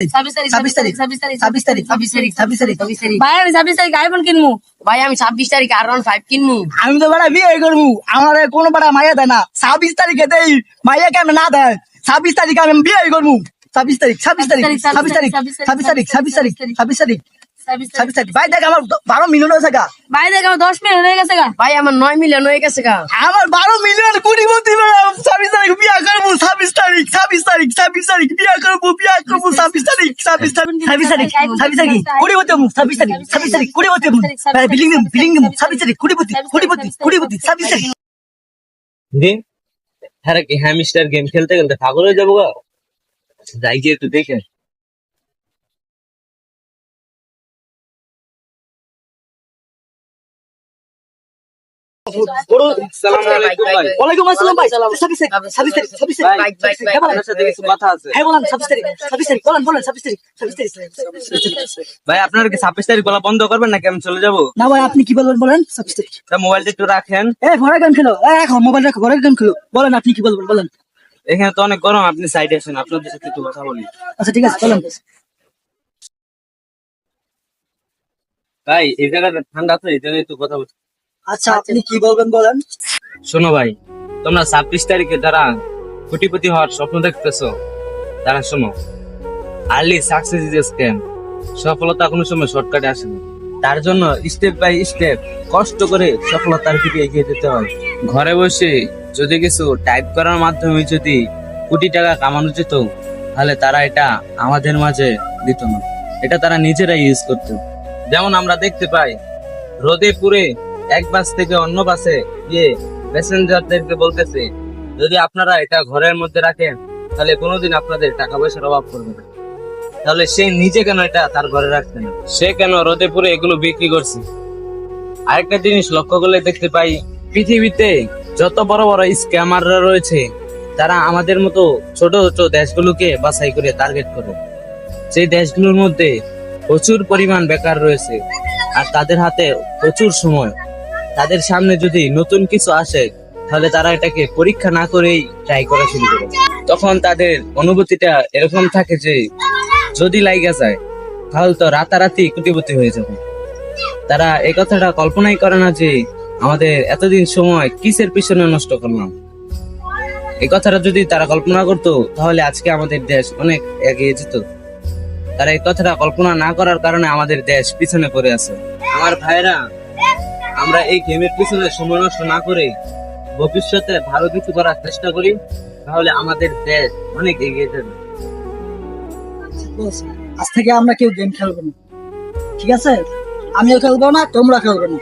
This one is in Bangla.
ছাব্বিশ তারিখ ছাব্বিশ তারিখ ছাব্বিশ তারিখ ছাব্বিশ তারিখ ছাব্বিশ তারিখ ছাব্বিশ তারিখ ভাই আমি ছাব্বিশ তারিখ আইফোন কিনবো ভাই আমি ছাব্বিশ তারিখ আর ওয়ান ফাইভ কিনবো আমি তো বেড়া বিয়ে করব আমার কোনো বেড়া মাইয়া দেয় না। ছাব্বিশ তারিখে দেই মাইয়া কেমন না দেয়। ছাব্বিশ তারিখে আমি বিয়ে করব ছাব্বিশ তারিখ ছাব্বিশ তারিখ ছাব্বিশ তারিখ ছাব্বিশ তারিখ ছাব্বিশ তারিখ ছাব্বিশ তারিখ ছাব্বিশ তারিখ। ছাব্বিশ তারিখ ভাই দেখ আমার বারো মিলিয়ন হয়েছে গা ভাই দেখ আমার দশ মিনিট হয়ে গেছে গা ভাই আমার নয় মিলিয়ন হয়ে গেছে গা আমার বারো মিলিয়ন মন্ত্রী ছাব্বিশ তারিখ বিয়ে করব ছাব্বিশ তারিখ ছাব্বিশ তারিখ ছাব্বিশ তারিখ বিয়ে করব বিয়ে করব ছাব্বিশ তারিখ ছাব্বিশ তারিখ ছাব্বিশ তারিখ ছাব্বিশ তারিখ কুড়ি বলতে ছাব্বিশ তারিখ ছাব্বিশ তারিখ কুড়ি বিলিং দিম বিলিং ছাব্বিশ তারিখ কুড়ি কুড়ি কুড়ি ছাব্বিশ তারিখ দিন হ্যাঁ কি হ্যামস্টার গেম খেলতে খেলতে পাগল হয়ে যাব গা যাই গিয়ে একটু দেখে আসসালামু আলাইকুম ভাই। ওয়ালাইকুম আসসালাম তারিখ তারিখ তারিখ। আপনার সাথে কিছু কথা আছে? হ্যাঁ বলেন ছাব্বিশ তারিখ ছাব্বিশ তারিখ বলেন বলেন ছাব্বিশ তারিখ ছাব্বিশ তারিখ। ভাই আপনারা কি ছাব্বিশ তারিখ বলা বন্ধ করবেন নাকি আমি চলে যাব? না ভাই আপনি কি বলবেন বলেন? ছাব্বিশ তারিখ। তা মোবাইলটা একটু রাখেন। এ ঘরে গেম খেলো। এখন মোবাইল রাখো ঘরে গেম খেলো। বলেন আপনি কি বলবেন বলেন। এখানে তো অনেক গরম আপনি সাইডে আসেন আপনাদের সাথে একটু কথা বলি। আচ্ছা ঠিক আছে বলেন। ভাই এই জায়গাটা ঠান্ডা তো এই জায়গায় একটু কথা বলছি আচ্ছা আপনি কি বলবেন বলেন? শোনো ভাই তোমরা ছাব্বিশ তারিখে যারা কোটিপতি হওয়ার স্বপ্ন দেখতেছো তারা শোনো আর্লি সাকসেস ইজ স্ক্যাম সফলতা কোনো সময় শর্টকাটে আসে না। তার জন্য স্টেপ বাই স্টেপ কষ্ট করে সফলতার দিকে এগিয়ে যেতে হয়। ঘরে বসে যদি কিছু টাইপ করার মাধ্যমে যদি কোটি টাকা কামানো যেত তাহলে তারা এটা আমাদের মাঝে দিত না। এটা তারা নিজেরাই ইউজ করতো। যেমন আমরা দেখতে পাই রোদে পুরে এক বাস থেকে অন্য বাসে গিয়ে প্যাসেঞ্জারদেরকে বলতেছে, যদি আপনারা এটা ঘরের মধ্যে রাখেন, তাহলে কোনোদিন আপনাদের টাকা পয়সার অভাব করবে না। তাহলে সে নিজে কেন এটা তার ঘরে রাখছে না? সে কেন রোদে পুরে এগুলো বিক্রি করছে? আরেকটা জিনিস লক্ষ্য করলে দেখতে পাই, পৃথিবীতে যত বড় বড় স্ক্যামাররা রয়েছে, তারা আমাদের মতো ছোট ছোট দেশগুলোকে বাছাই করে টার্গেট করে। সেই দেশগুলোর মধ্যে প্রচুর পরিমাণ বেকার রয়েছে, আর তাদের হাতে প্রচুর সময়। তাদের সামনে যদি নতুন কিছু আসে, তাহলে তারা এটাকে পরীক্ষা না করেই ট্রাই করা শুরু করে তখন তাদের অনুভূতিটা এরকম থাকে যে, যদি লাইগা যায়, তাহলে তো রাতারাতি কোটিপতি হয়ে যাবে। তারা এই কথাটা কল্পনাই করে না যে, আমাদের এতদিন সময় কিসের পিছনে নষ্ট করলাম? এই কথাটা যদি তারা কল্পনা করতো, তাহলে আজকে আমাদের দেশ অনেক এগিয়ে যেত। তারা এই কথাটা কল্পনা না করার কারণে আমাদের দেশ পিছনে পড়ে আছে। আমার ভাইরা আমরা এই গেমের পিছনে সময় নষ্ট না করে ভবিষ্যতে ভালো কিছু করার চেষ্টা করি, তাহলে আমাদের দেশ অনেক এগিয়ে যাবে। আজ থেকে আমরা কেউ গেম খেলব না। ঠিক আছে? আমিও খেলব না, তোমরা খেলব না।